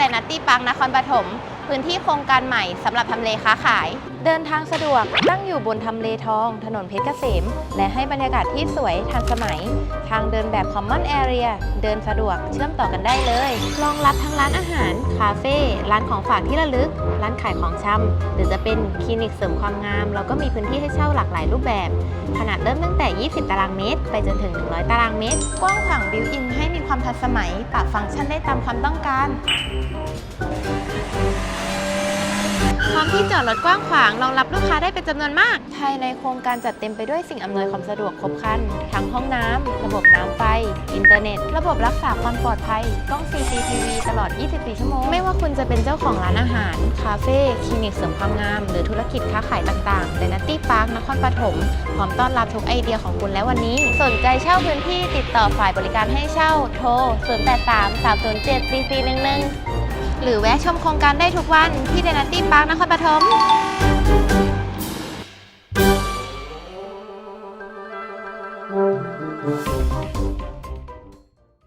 ดนัตตี้ปังนครปฐมพื้นที่โครงการใหม่สำหรับทำเลค้าขาย เดินทางสะดวกตั้งอยู่บนทำเลทอง ถนนเพชรเกษม และให้บรรยากาศที่สวยทันสมัย ทางเดินแบบ Common Area เดินสะดวกเชื่อมต่อกันได้เลยรองรับทั้งร้านอาหาร คาเฟ่ร้านของฝากที่ระลึก ร้านขายของชำหรือจะเป็นคลินิกเสริมความงามแล้วก็มีพื้นที่ให้เช่าหลากหลายรูปแบบ ขนาดเริ่มตั้งแต่ 20 ตารางเมตร ไปจนถึง 100 ตารางเมตร กว้างขวางบิวอินให้มี ความทันสมัย ปรับฟังก์ชันได้ตามความต้องการ ร้อมที่จอดรถกว้างขวางรองรับลูกค้าได้เป็นจำนวนมาก ภายในโครงการจัดเต็มไปด้วยสิ่งอำนวยความสะดวกครบครัน ทั้งห้องน้ำ ระบบน้ำไฟ อินเทอร์เน็ต ระบบรักษาความปลอดภัย กล้อง CCTV ตลอด 24 ชั่วโมง ไม่ว่าคุณจะเป็นเจ้าของร้านอาหาร คาเฟ่ คลินิกเสริมความงาม หรือธุรกิจค้าขายต่างๆเดนัตตี้พาร์คนครปฐมพร้อมต้อนรับทุกไอเดียของคุณและวันนี้ สนใจเช่าพื้นที่ติดต่อฝ่ายบริการให้เช่า โทร 083 307 4411 หรือแวะชมโครงการได้ทุกวันที่เดนัตตี้พาร์คนครปฐม